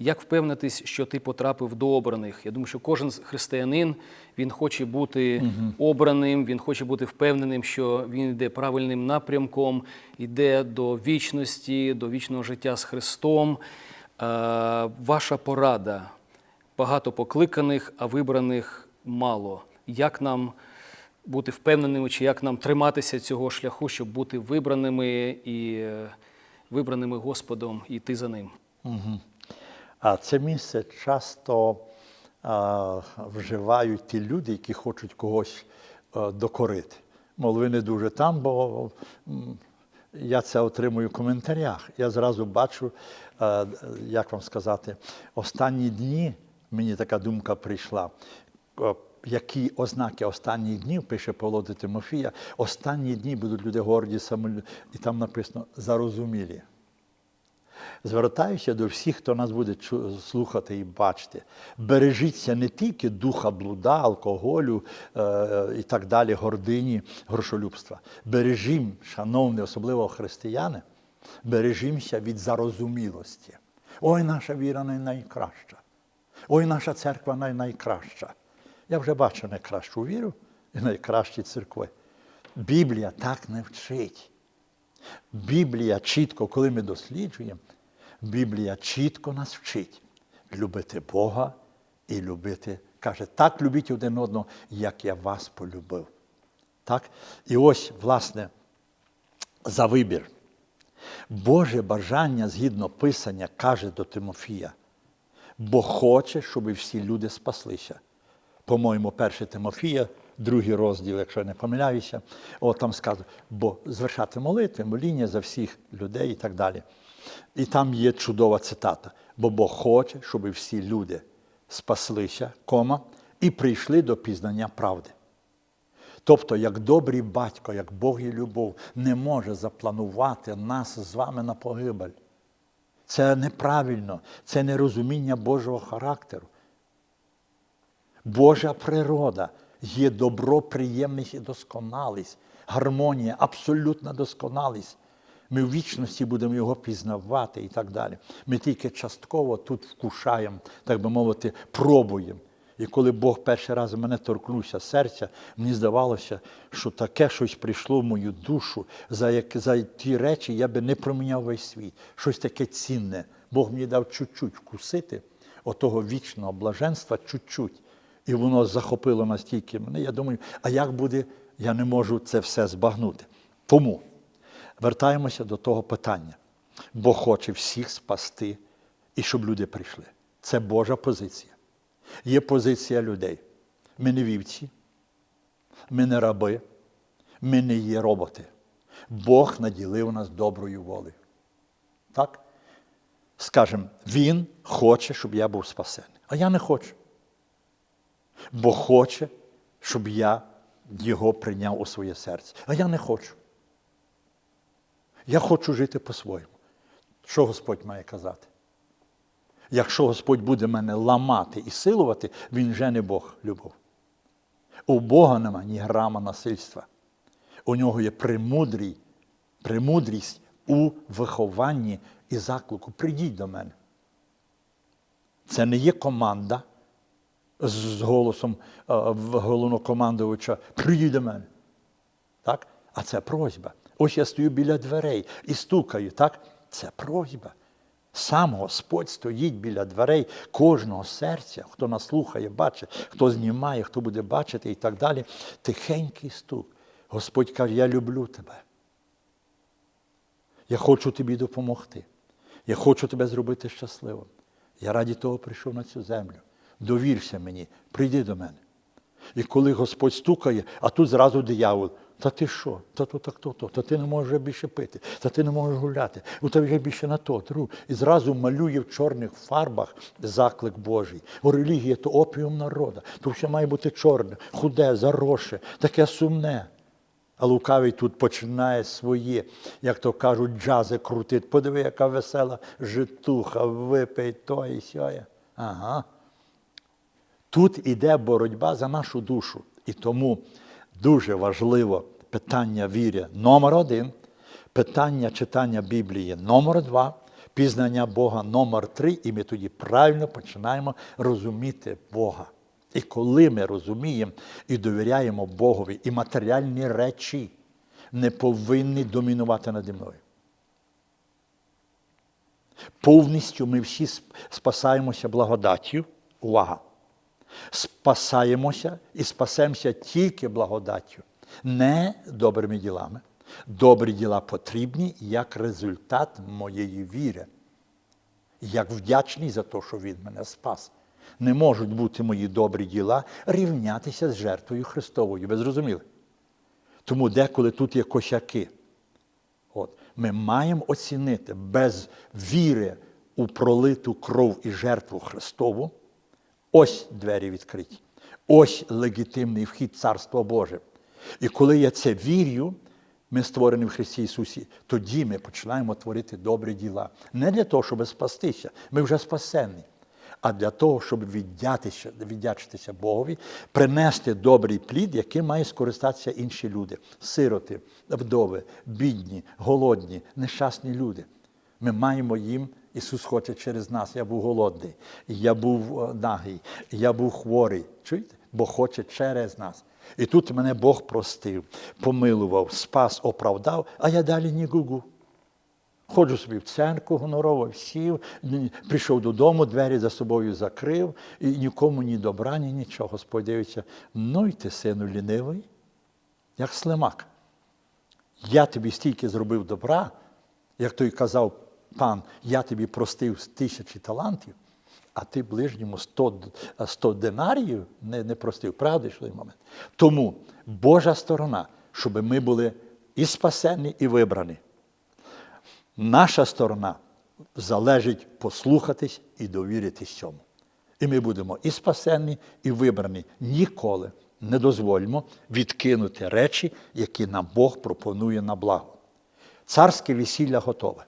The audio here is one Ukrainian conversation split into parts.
Як впевнитись, що ти потрапив до обраних? Я думаю, що кожен християнин він хоче бути обраним, він хоче бути впевненим, що він йде правильним напрямком, йде до вічності, до вічного життя з Христом. Е, Ваша порада багато покликаних, а вибраних мало. Як нам бути впевненими, чи як нам триматися цього шляху, щоб бути вибраними і е, вибраними Господом і йти за ним? А це місце часто а, вживають ті люди, які хочуть когось а, докорити. Мол, ви не дуже там, бо я це отримую в коментарях. Я зразу бачу, а, як вам сказати, останні дні мені така думка прийшла. Які ознаки останніх днів, пише Павло Тимофія, останні дні будуть люди горді, і там написано зарозумілі. Звертаюся до всіх, хто нас буде слухати і бачити. Бережіться не тільки духа блуда, алкоголю е, і так далі, гордині, грошолюбства. Бережім, шановні, особливо християни, бережімося від зарозумілості. Ой, наша віра най- найкраща. Ой, наша церква най- найкраща. Я вже бачу найкращу віру і найкращі церкви. Біблія так не вчить. Біблія чітко, коли ми досліджуємо, Біблія чітко нас вчить любити Бога і любити, каже, так любіть один одного, як я вас полюбив. Так? І ось, власне, за вибір. Боже бажання, згідно Писання, каже до Тимофія, бо хоче, щоб всі люди спаслися. По-моєму, 1 Тимофія, другий розділ, якщо я не помиляюся, от там сказано, бо звершати молитви, моління за всіх людей і так далі. І там є чудова цитата: бо Бог хоче, щоб всі люди спаслися, кома, і прийшли до пізнання правди. Тобто, як добрий батько, як Бог і любов, не може запланувати нас з вами на погибель. Це неправильно, це нерозуміння Божого характеру. Божа природа є добро, приємність і досконалість, гармонія, абсолютна досконалість. Ми в вічності будемо його пізнавати і так далі. Ми тільки частково тут вкушаємо, так би мовити, пробуємо. І коли Бог перший раз мене торкнувся серця, мені здавалося, що таке щось прийшло в мою душу, за, як, за ті речі я би не проміняв весь світ. Щось таке цінне. Бог мені дав чуть-чуть вкусити отого вічного блаженства, чуть-чуть. І воно захопило настільки мене. Я думаю, а як буде, я не можу це все збагнути. Тому вертаємося до того питання. Бог хоче всіх спасти і щоб люди прийшли. Це Божа позиція. Є позиція людей. Ми не вівці, ми не раби, ми не є роботи. Бог наділив нас доброю волею. Так? Скажемо, Він хоче, щоб я був спасений. А я не хочу. Бо хоче, щоб я його прийняв у своє серце. А я не хочу. Я хочу жити по-своєму. Що Господь має казати? Якщо Господь буде мене ламати і силувати, він вже не Бог любов. У Бога нема ні грама насильства. У нього є премудрій, премудрість у вихованні і заклику. Прийдіть до мене. Це не є команда з голосом головнокомандувача Прийдіть до мене. Так? А це просьба. Ось я стою біля дверей і стукаю, так? Це просьба. Сам Господь стоїть біля дверей кожного серця, хто нас слухає, бачить, хто знімає, хто буде бачити і так далі. Тихенький стук. Господь каже, я люблю тебе. Я хочу тобі допомогти. Я хочу тебе зробити щасливим. Я раді того прийшов на цю землю. Довірся мені, прийди до мене. І коли Господь стукає, а тут зразу диявол. Та ти що? Та то так то, то, та ти не можеш більше пити, та ти не можеш гуляти, у тебе вже більше на то, тру. І зразу малює в чорних фарбах заклик Божий. О, релігія то опіум народа, то все має бути чорне, худе, заросше, таке сумне. А лукавий тут починає своє, як то кажуть, джази крутить. Подиви, яка весела житуха, випий то і сьоє. Ага. Тут іде боротьба за нашу душу. І тому дуже важливо питання віри номер один, питання читання Біблії номер два, Пізнання Бога номер три, і ми тоді правильно починаємо розуміти Бога. І коли ми розуміємо і довіряємо Богові, і матеріальні речі не повинні домінувати наді мною. Повністю ми всі спасаємося благодаттю. Увага! Спасаємося і спасемося тільки благодаттю, не добрими ділами. Добрі діла потрібні як результат моєї віри. Як вдячний за те, що Він мене спас. Не можуть бути мої добрі діла рівнятися з жертвою Христовою. Ви зрозуміли? Тому деколи тут є косяки. От. Ми маємо оцінити без віри у пролиту кров і жертву Христову. Ось двері відкриті. Ось легітимний вхід Царства Боже. І коли я це вірю, ми створені в Христі Ісусі, тоді ми починаємо творити добрі діла. Не для того, щоб спастися, ми вже спасені, а для того, щоб віддячитися, віддячитися Богові, принести добрий плід, яким мають скористатися інші люди. Сироти, вдови, бідні, голодні, нещасні люди. Ми маємо їм, Ісус хоче через нас. Я був голодний, я був е, нагий, я був хворий. Чуєте? Бо хоче через нас. І тут мене Бог простив, помилував, спас, оправдав, а я далі ні гугу. Ходжу собі в церкву гонорово, сів, прийшов додому, двері за собою закрив, і нікому ні добра, ні нічого. Господь дивиться, ну й ти, сину, лінивий, як слимак. Я тобі стільки зробив добра, як той казав пан, я тобі простив тисячі талантів, а ти ближньому 100, д- 100 динаріїв не, не простив. Правда, що той момент? Тому Божа сторона, щоб ми були і спасені, і вибрані. Наша сторона залежить послухатись і довіритись цьому. І ми будемо і спасені, і вибрані. Ніколи не дозвольмо відкинути речі, які нам Бог пропонує на благо. Царське весілля готове.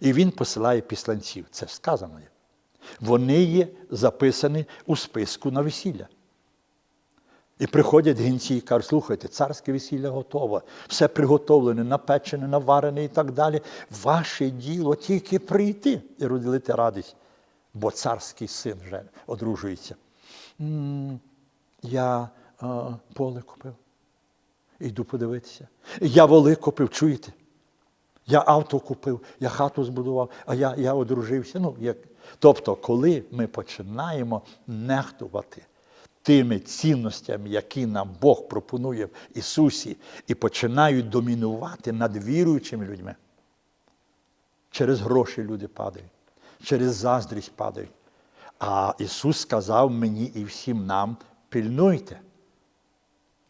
І він посилає післанців. Це ж сказано є. Вони є записані у списку на весілля. І приходять гінці і кажуть, слухайте, царське весілля готове, все приготовлене, напечене, наварене і так далі. Ваше діло тільки прийти і розділити радість, бо царський син вже одружується. «М, Я е, поле купив. Йду подивитися. Я воли купив, чуєте? Я авто купив, я хату збудував, а я, я одружився. Ну, як... Тобто, коли ми починаємо нехтувати тими цінностями, які нам Бог пропонує в Ісусі, і починають домінувати над віруючими людьми, через гроші люди падають, через заздрість падають. А Ісус сказав мені і всім нам: пильнуйте.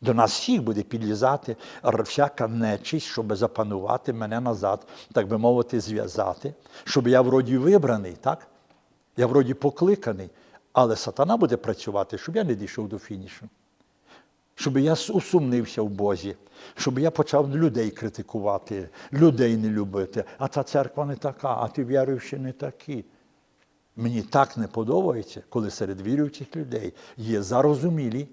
До нас всіх буде підлізати всяка нечість, щоб запанувати мене назад, так би мовити, зв'язати, щоб я вроді вибраний, так? Я вроді покликаний, але сатана буде працювати, щоб я не дійшов до фінішу. Щоб я усумнився в Бозі, щоб я почав людей критикувати, людей не любити. А та церква не така, а ти віруючий не такі. Мені так не подобається, коли серед віруючих людей є зарозумілі,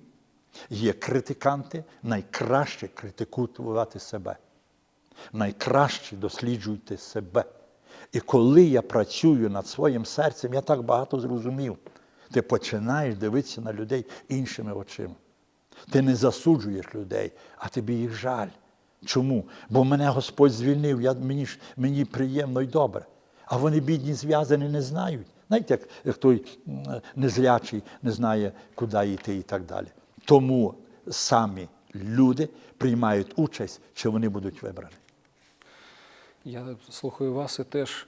є критиканти, найкраще критикувати себе. Найкраще досліджуйте себе. І коли я працюю над своїм серцем, я так багато зрозумів. Ти починаєш дивитися на людей іншими очима. Ти не засуджуєш людей, а тобі їх жаль. Чому? Бо мене Господь звільнив, я, мені, мені приємно і добре. А вони бідні, зв'язані, не знають. Знаєте, як, як той незрячий не знає, куди йти і так далі. Тому самі люди приймають участь, чи вони будуть вибрані. Я слухаю вас і теж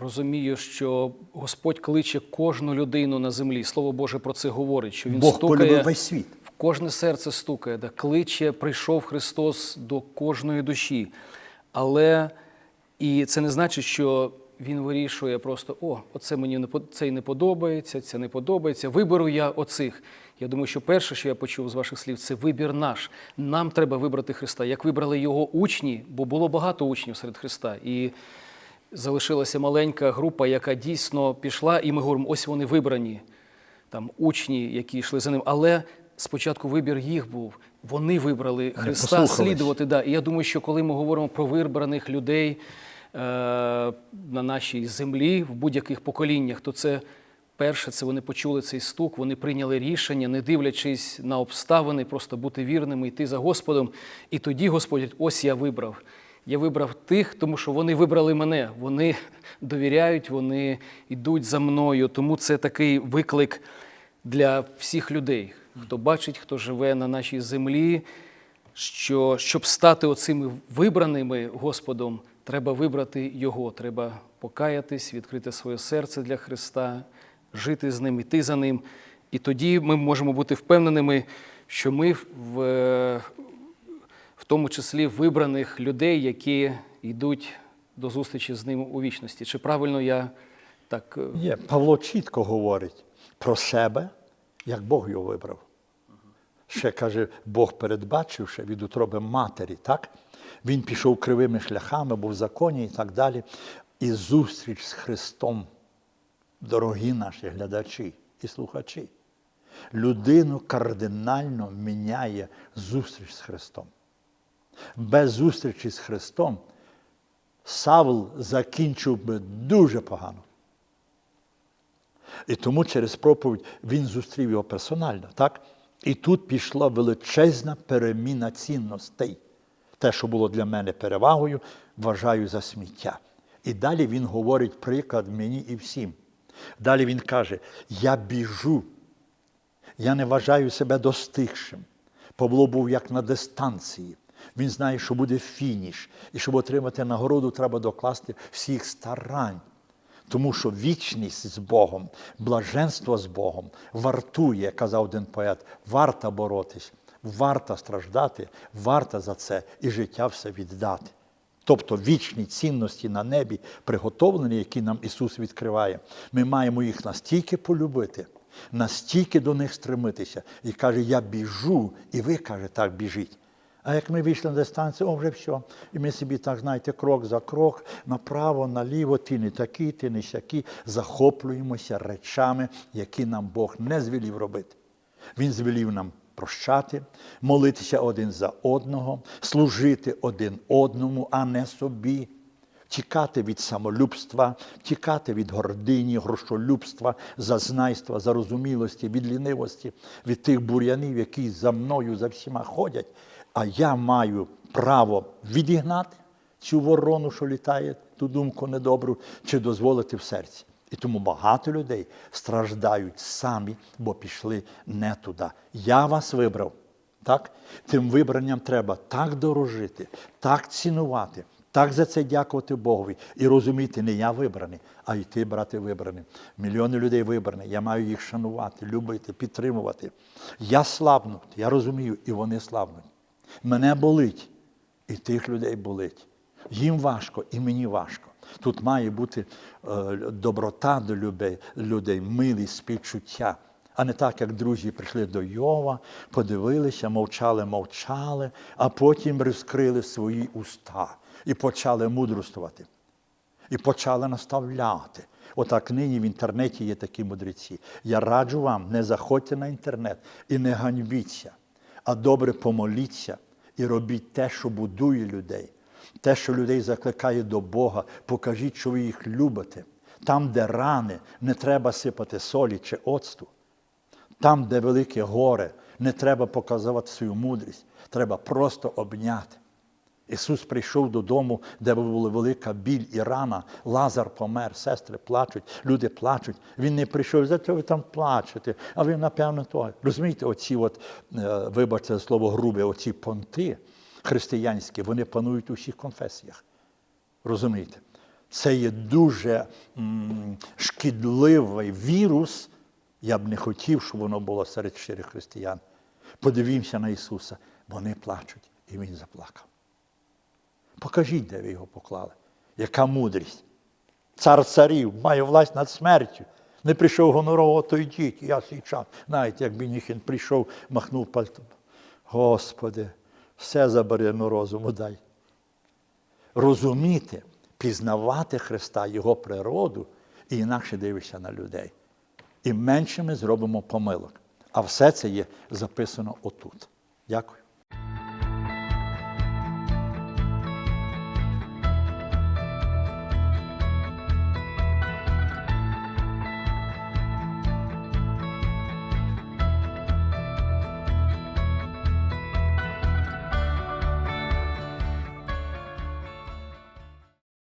розумію, що Господь кличе кожну людину на землі. Слово Боже про це говорить, що Він Бог стукає весь світ. в кожне серце стукає, да, кличе, прийшов Христос до кожної душі. Але і це не значить, що Він вирішує просто: о, оце мені не по- це не подобається, це не подобається. Виберу я оцих. Я думаю, що перше, що я почув з ваших слів, це вибір наш. Нам треба вибрати Христа. Як вибрали його учні, бо було багато учнів серед Христа. І залишилася маленька група, яка дійсно пішла, і ми говоримо, ось вони вибрані, там учні, які йшли за ним. Але спочатку вибір їх був. Вони вибрали Христа слідувати. Да. І я думаю, що коли ми говоримо про вибраних людей, на нашій землі в будь-яких поколіннях, то це перше, це вони почули цей стук, вони прийняли рішення, не дивлячись на обставини, просто бути вірними, йти за Господом. І тоді Господь, ось я вибрав. Я вибрав тих, тому що вони вибрали мене. Вони довіряють, вони йдуть за мною. Тому це такий виклик для всіх людей, хто бачить, хто живе на нашій землі. Що щоб стати оцими вибраними Господом, треба вибрати Його, треба покаятись, відкрити своє серце для Христа, жити з ним, іти за ним. І тоді ми можемо бути впевненими, що ми в, в тому числі вибраних людей, які йдуть до зустрічі з ним у вічності. Чи правильно я так е, Є. Павло чітко говорить про себе, як Бог його вибрав. Ще каже, Бог передбачивши від утроби матері, так? Він пішов кривими шляхами, був в законі і так далі. І зустріч з Христом, дорогі наші глядачі і слухачі. Людину кардинально міняє зустріч з Христом. Без зустрічі з Христом Савл закінчив би дуже погано. І тому через проповідь він зустрів його персонально. так? І тут пішла величезна переміна цінностей. Те, що було для мене перевагою, вважаю за сміття. І далі він говорить приклад мені і всім. Далі він каже: Я біжу, я не вважаю себе достигшим. Павло був як на дистанції. Він знає, що буде фініш, і щоб отримати нагороду, треба докласти всіх старань. Тому що вічність з Богом, блаженство з Богом вартує, казав один поет, варто боротись, варто страждати, варто за це і життя все віддати. Тобто вічні цінності на небі приготовлені, які нам Ісус відкриває. Ми маємо їх настільки полюбити, настільки до них стремитися. І каже, я біжу, і ви каже, так біжіть. А як ми вийшли на дистанцію, о, вже все. І ми собі так, знаєте, крок за крок, направо, наліво, ти не такий, ти не сякий, захоплюємося речами, які нам Бог не звелів робити. Він звелів нам прощати, молитися один за одного, служити один одному, а не собі. Тікати від самолюбства, тікати від гордині, грошолюбства, зазнайства, зарозумілості, від лінивості, від тих бур'янів, які за мною, за всіма ходять. А я маю право відігнати цю ворону, що літає, ту думку недобру, чи дозволити в серці. І тому багато людей страждають самі, бо пішли не туди. Я вас вибрав. Так? Тим вибранням треба так дорожити, так цінувати, так за це дякувати Богові і розуміти, не я вибраний, а й ти, брати, вибраний. Мільйони людей вибрані. Я маю їх шанувати, любити, підтримувати. Я слабну, я розумію, і вони слабнуть. Мене болить, і тих людей болить. Їм важко, і мені важко. Тут має бути е, доброта до людей, милість, співчуття. А не так, як друзі прийшли до Йова, подивилися, мовчали, мовчали, а потім розкрили свої уста і почали мудрствувати. І почали наставляти. Отак нині в інтернеті є такі мудреці. Я раджу вам, не заходьте на інтернет і не ганьбіться, а добре помоліться і робіть те, що будує людей. Те, що людей закликає до Бога, покажіть, що ви їх любите. Там, де рани, не треба сипати солі чи оцту. Там, де велике горе, не треба показувати свою мудрість, треба просто обняти. Ісус прийшов додому, де була велика біль і рана. Лазар помер, сестри плачуть, люди плачуть. Він не прийшов, за що ви там плачете, а ви, напевно, то. Розумієте, оці, от, е, вибачте слово грубе, оці понти християнські, вони панують у всіх конфесіях. Розумієте? Це є дуже м, шкідливий вірус. Я б не хотів, щоб воно було серед щирих християн. Подивімося на Ісуса. Вони плачуть, і Він заплакав. Покажіть, де ви його поклали. Яка мудрість. Цар царів має власть над смертю. Не прийшов гонорово, то йдіть, я свій час. Знаєте, як Бініхін прийшов, махнув пальтом. Господи, все заберено розуму дай. Розуміти, пізнавати Христа, Його природу, і інакше дивишся на людей. І менше ми зробимо помилок. А все це є записано отут. Дякую.